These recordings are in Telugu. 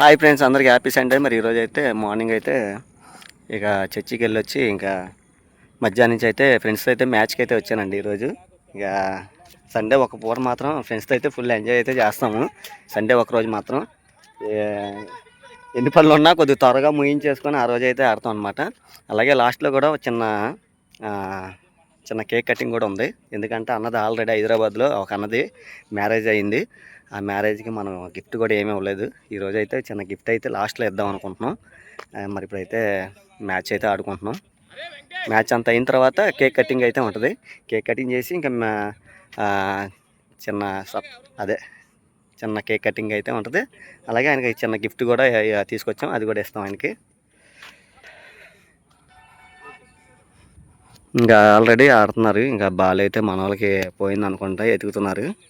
హాయ్ ఫ్రెండ్స్ అందరికీ హ్యాపీ సండే మరి ఈరోజు అయితే మార్నింగ్ అయితే ఇక చర్చికి వెళ్ళి వచ్చి ఇంకా మధ్యాహ్నం నుంచి అయితే ఫ్రెండ్స్తో అయితే మ్యాచ్కి అయితే వచ్చానండి ఈరోజు. ఇక సండే ఒక పూట మాత్రం ఫ్రెండ్స్తో అయితే ఫుల్ ఎంజాయ్ అయితే చేస్తాము. సండే ఒక రోజు మాత్రం. ఎన్ని పనులు ఉన్నా కొద్దిగా త్వరగా ముయించేసుకొని ఆ రోజు అయితే ఆడతాం అనమాట అలాగే లాస్ట్లో కూడా చిన్న చిన్న కేక్ కటింగ్ కూడా ఉంది. ఎందుకంటే అన్నది ఆల్రెడీ హైదరాబాద్లో ఒక అన్నది మ్యారేజ్ అయింది. ఆ మ్యారేజ్కి మనం గిఫ్ట్ కూడా ఏమీ ఇవ్వలేదు. ఈరోజు అయితే చిన్న గిఫ్ట్ అయితే లాస్ట్లో ఇద్దాం అనుకుంటున్నాం. మరి ఇప్పుడైతే మ్యాచ్ అయితే ఆడుకుంటున్నాం. మ్యాచ్ అంతా అయిన తర్వాత కేక్ కటింగ్ అయితే ఉంటుంది. కేక్ కటింగ్ చేసి ఇంకా మా- చిన్న సప్ అదే చిన్న కేక్ కటింగ్ అయితే ఉంటుంది. అలాగే ఆయనకి చిన్న గిఫ్ట్ కూడా తీసుకొచ్చాం. అది కూడా ఇస్తాం ఆయనకి. ఇంకా ఆల్రెడీ ఆడుతున్నారు. ఇంకా బాల్ అయితే మన వాళ్ళకి పోయింది అనుకుంటా ఎతుకుతున్నారు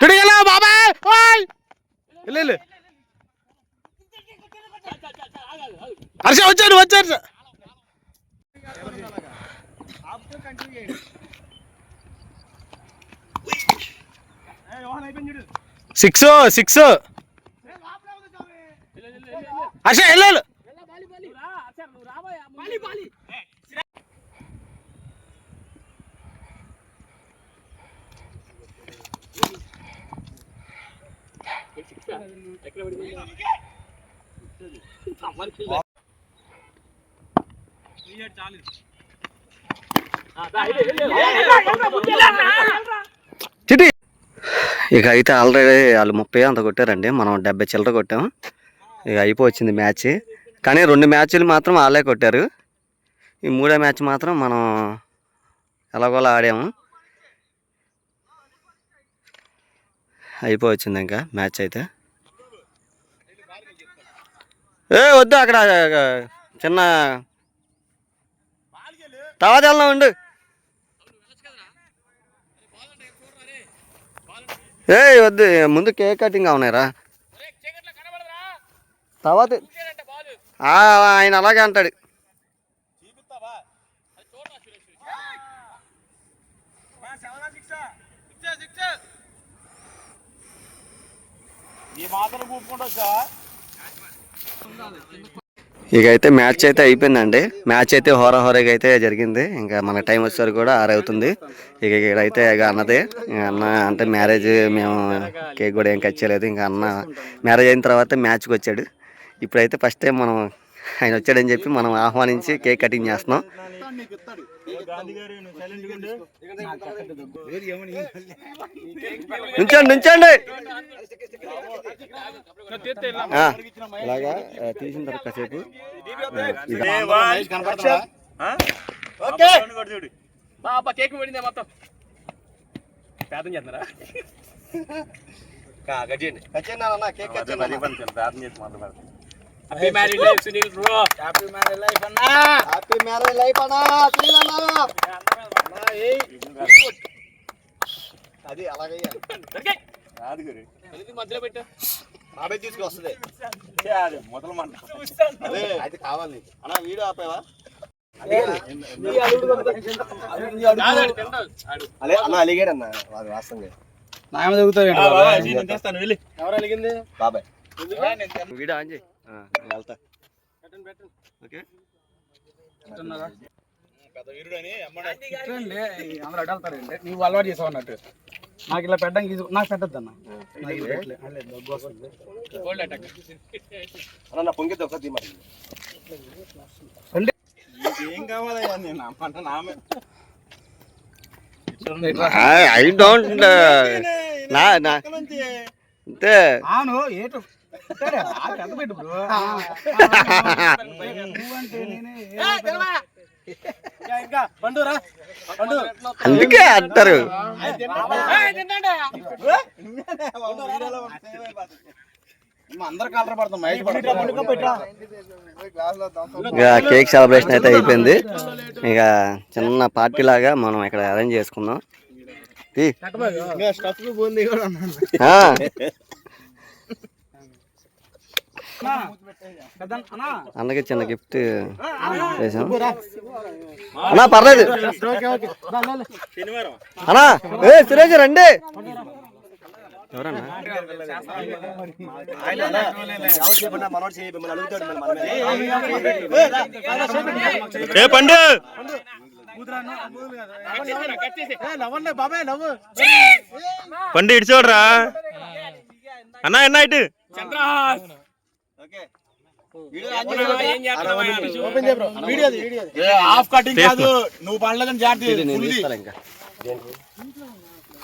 తిడిగలా బాబాయ్ ఓయ్ వెళ్ళు, వెళ్ళు. హర్ష వచ్చాడు వచ్చాడు సిక్స్ సిక్స్ హర్ష వెళ్ళు చిటి ఇక అయితే ఆల్రెడీ వాళ్ళు ముప్పై అంత కొట్టారండి. మనం డెబ్బై చిల్లర కొట్టాం. ఇక అయిపోవచ్చింది మ్యాచ్. కానీ రెండు మ్యాచ్లు మాత్రం వాళ్ళే కొట్టారు. ఈ మూడో మ్యాచ్ మాత్రం మనం ఎలాగోలా ఆడాము. అయిపోవచ్చింది ఇంకా మ్యాచ్ అయితే. ఏ వద్దు అక్కడ చిన్న తర్వాత వెళ్దాం ఉండు. ఏ వద్దు ముందు కేక్ కటింగ్ అవునారా తర్వాత ఆయన అలాగే అంటాడు. ఇక అయితే మ్యాచ్ అయితే అయిపోయిందండి. మ్యాచ్ అయితే హోరా హోరాగా అయితే జరిగింది. ఇంకా మన టైం వచ్చేసరికి కూడా ఆరవుతుంది ఇక ఇక్కడైతే ఇక అన్నదే. ఇక అన్న అంటే మ్యారేజ్ మేము కేక్ కూడా ఏం కట్ చేయలేదు. ఇంకా అన్న మ్యారేజ్ అయిన తర్వాత మ్యాచ్కి వచ్చాడు. ఇప్పుడైతే ఫస్ట్ టైం మనం ఆయన వచ్చాడని చెప్పి మనం ఆహ్వానించి కేక్ కటింగ్ చేస్తున్నాం. నుంచండి నుంచండి. ఇలాగా తీసిన తర్వాత కాసేపు బాబా కేక్ పడిందే మొత్తం. పేదం చేస్తున్నారా? Happy married life Sunil bro happy married life అన్నా. హ్యాపీ మ్యారేజ్ లైఫ్ అన్నా. అది అలాగే ఇది మధ్యలో పెట్టు. బాబాయ్ తీసుకొస్తుంది. అదే అది కావాలి నీకు. అన్నా వీడియో ఆపేవా? అదే అన్న అలిగాడు అన్న వాడు వాస్తవంగా. నాయమ దొరుకుతాయి ఎవరు అలిగింది? బాబాయ్. వీడియో ఆన్ చేయి. ఆ, నేను వెళ్తా. ఓకే. అందరూ అడగలుగుతారండి నువ్వు అలవాటు చేసావు అన్నట్టు. నాకు ఇలా పెట్టడానికి ఇది- నాకు పెట్టద్దు అన్న. ఐ డోంట్ నా నా అంతే అవును ఏటు? అందుకే అంటారు. కేక్ సెలబ్రేషన్ అయితే అయిపోయింది. ఇక చిన్న పార్టీ లాగా మనం ఇక్కడ అరేంజ్ చేసుకుందాం. అన్నకి చిన్న గిఫ్ట్ చేసాం అన్నా. పర్లేదు. అన్నా ఏ సురేష్ రండి. ఎవరన్నా? ఏ పండు. బాబాయ్ నవ్వు పండు ఇటు చూడరా. అన్నా ఎన్న ఇటు. హాఫ్ కటింగ్ కాదు నువ్వు పడలేదని జాగ్రత్త నేను తీస్తాను ఇంకా.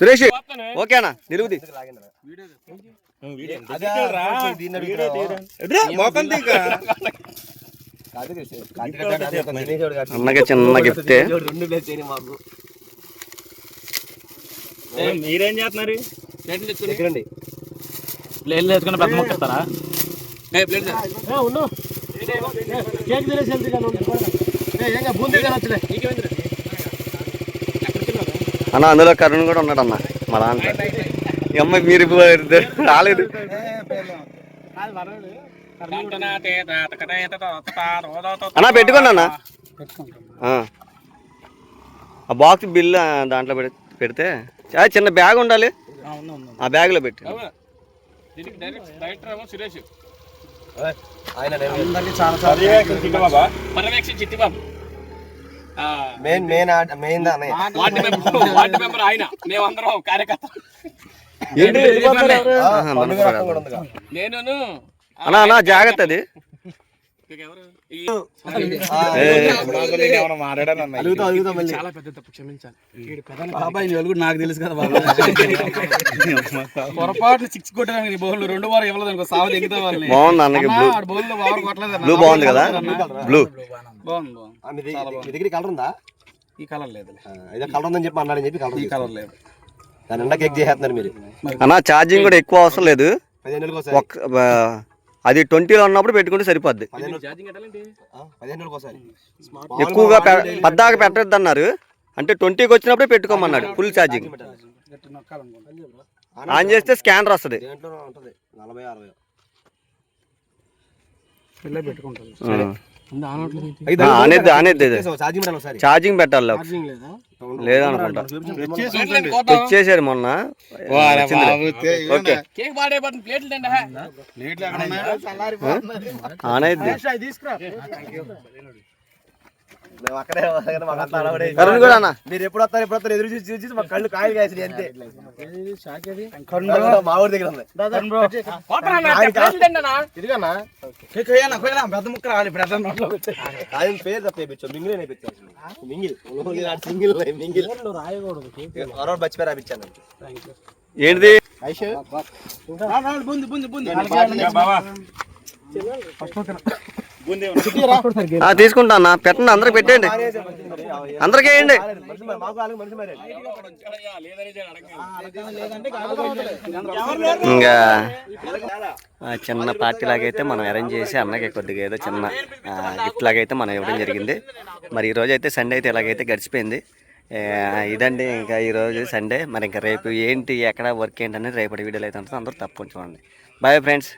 సురేష్. ఓకేనా నిలువుది. అన్నకి చిన్న గిఫ్ట్. మీరేం చేస్తున్నారు? ప్లేట్లు వేసుకుని పెద్ద మొక్క ఇస్తారా? అన్న అందులో కరుణ్ కూడా ఉన్నాడు అన్న మా దాంట్లో. ఈ అమ్మాయి మీరు రాలేదు. అన్న పెట్టుకోండి అన్న. ఆ. ఆ బాక్స్ బిల్ దాంట్లో పెడి పెడితే. చిన్న బ్యాగ్ ఉండాలి. ఆ బ్యాగ్లో పెట్టి. పర్యవేక్షణ Chittibabu? Main main main ward member ward member ఆయన. మేమందరం కార్యకర్త. నేను అన్న జాగ్రత్త అది. ఎవరు? చాలా పెద్ద తప్పు క్షమించాలి. బాబాయ్ నీ కూడా నాకు తెలుసు కదా బాబాయ్ పొరపాటు సిక్స్ కొట్టాను నీ బౌల్ రెండు వారు ఇవ్వలేదు అనుకో దిగుతా వాళ్ళని. బాగుంది అన్నకి బ్లూ బౌల్లో ఓవర్ కొట్టలేదు బ్లూ బాగుంది కదా? బ్లూ బాగుంది. మీ దగ్గర కలర్ ఉందా? ఈ కలర్ లేదు. కలర్ ఉందని చెప్పి అన్నాడని చెప్పి కలర్ ఈ కలర్ లేదు. దాని నిండా కేక్ చేసేస్తున్నారు మీరు. అన్న ఛార్జింగ్ కూడా ఎక్కువ అవసరం లేదు. ఒక్క అది ట్వంటీలో ఉన్నప్పుడు పెట్టుకుంటే సరిపోద్ది. ఎక్కువగా పద్దాక పెట్టద్దు అన్నారు అంటే ట్వంటీకి వచ్చినప్పుడే పెట్టుకోమన్నాడు ఫుల్ ఛార్జింగ్ ఆన్ చేస్తే స్కానర్ వస్తుంది. దేంట్లో అనేది అనేది. ఛార్జింగ్ పెట్టాలి లేదనుకుంటా. తెచ్చేసారు మొన్న. అనేది మేము అక్కడే మాకు. కరుణ్ కూడా అన్న. మీరు ఎప్పుడు వస్తారు ఎప్పుడు వస్తారు ఎదురు చూసి చూసి మా కళ్ళు కాయలు కాసి అంతే. మా ఊరి దగ్గర ఉంది. ఇదిగన్నా పెద్ద ముక్క రావాలి ఇప్పుడు నోట్లో ఆయన పేరు తప్ప వేయించాం మింగిల్ వేయించాను మింగిల్. Single mingle. రాయకూడదు బచ్చి పేరు ఏంటిది? తీసుకుంటా అన్న. పెట్టండి అందరికి పెట్టండి అందరికి వేయండి. ఇంకా చిన్న పార్టీ లాగైతే మనం అరేంజ్ చేసి అన్నకి కొద్దిగా ఏదో చిన్న గిఫ్ట్ లాగైతే మనం ఇవ్వడం జరిగింది. మరి ఈరోజు అయితే సండే అయితే ఇలాగైతే గడిచిపోయింది. ఇదండి ఇంకా ఈరోజు సండే. మరి ఇంకా రేపు ఏంటి ఎక్కడ వర్క్ ఏంటి అనేది రేపటి వీడియోలో అయితే ఉంటుంది. అందరూ తప్పకుండా చూడండి. Bye friends